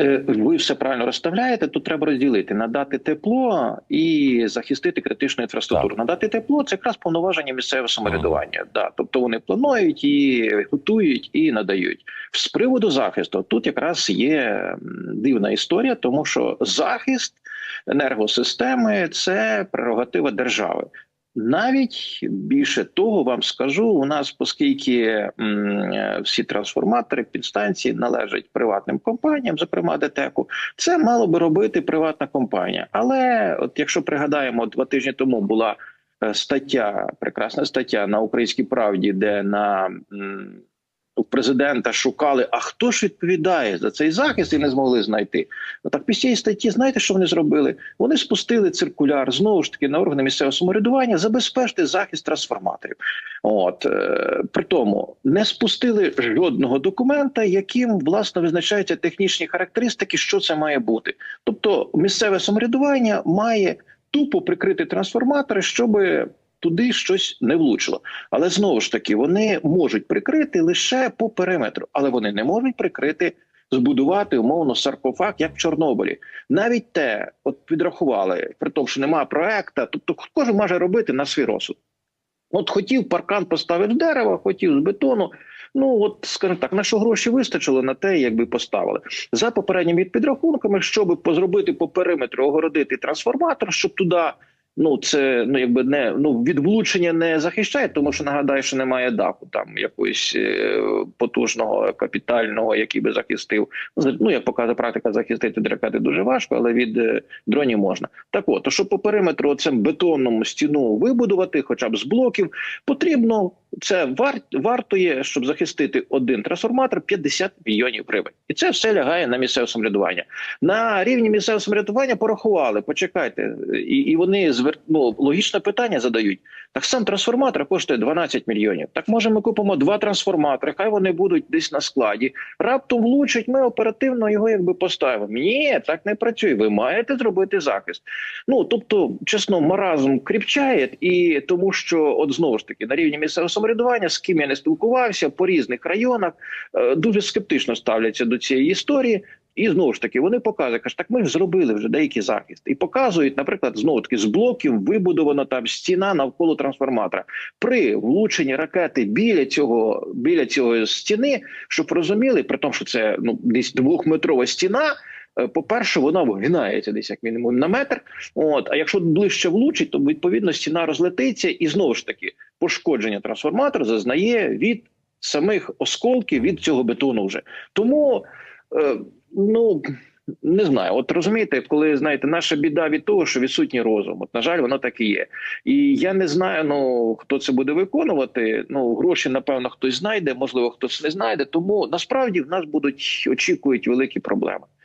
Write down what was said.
Е, ви все правильно розставляєте. Тут треба розділити надати тепло і захистити критичну інфраструктуру. Так. Надати тепло це якраз повноваження місцевого самоврядування. Да, тобто вони планують і готують і надають. З приводу захисту тут якраз є дивна історія, тому що захист енергосистеми це прерогатива держави. Навіть більше того, вам скажу, у нас, оскільки всі трансформатори підстанції належать приватним компаніям, зокрема ДТЕКу, це мало би робити приватна компанія. Але от якщо пригадаємо, два тижні тому була е, стаття, прекрасна стаття на українській правді, де на у президента шукали, а хто ж відповідає за цей захист і не змогли знайти. Так після цієї статті, знаєте, що вони зробили? Вони спустили циркуляр знову ж таки на органи місцевого самоврядування забезпечити захист трансформаторів. От е, при тому не спустили жодного документа, яким власне визначаються технічні характеристики, що це має бути. Тобто, місцеве самоврядування має тупо прикрити трансформатори, щоби туди щось не влучило. Але знову ж таки вони можуть прикрити лише по периметру, але вони не можуть прикрити. Збудувати умовно саркофаг, як в Чорнобилі, навіть те, от підрахували, при тому, що немає проекта, тобто кожен може робити на свій розсуд. От хотів паркан поставити з дерева, хотів з бетону. Ну от скажімо так, на що гроші вистачило на те, якби поставили за попередніми підрахунками, щоб позробити по периметру огородити трансформатор, щоб туди. Ну, це ну якби не ну від влучення не захищає, тому що нагадаю, що немає даху там якогось е, потужного капітального, який би захистив. Ну як показує практика, захистити ракети дуже важко, але від е, дронів можна. Так от, то щоб по периметру цим бетонному стіну вибудувати, хоча б з блоків, потрібно це вар, вартує, щоб захистити один трансформатор 50 мільйонів гривень, і це все лягає на місцеве самоврядування. На рівні місцевого самоврядування порахували. Почекайте, і, і вони звер... ну, логічне питання задають. Так сам трансформатор коштує 12 мільйонів. Так може ми купимо два трансформатори, хай вони будуть десь на складі. Раптом влучить, ми оперативно його якби поставимо. Ні, так не працює. Ви маєте зробити захист. Ну тобто, чесно, маразм кріпчає, і тому що, от знову ж таки, на рівні місцевого самоврядування, з ким я не спілкувався по різних районах, е, дуже скептично ставляться до цієї історії. І знову ж таки вони показують, кажуть, так ми ж зробили вже деякий захист, і показують, наприклад, знову таки з блоків вибудована там стіна навколо трансформатора. При влученні ракети біля цього біля цього стіни, щоб розуміли, при тому, що це ну десь двохметрова стіна. е, По-перше, вона вгинається десь як мінімум на метр. От а якщо ближче влучить, то відповідно стіна розлетиться, і знову ж таки пошкодження трансформатора зазнає від самих осколків від цього бетону. Вже тому. Е, Ну не знаю, от розумієте, коли знаєте, наша біда від того, що відсутній розум. От на жаль, воно так і є. І я не знаю, ну хто це буде виконувати. Ну гроші, напевно, хтось знайде, можливо, хтось не знайде. Тому насправді в нас будуть очікують великі проблеми.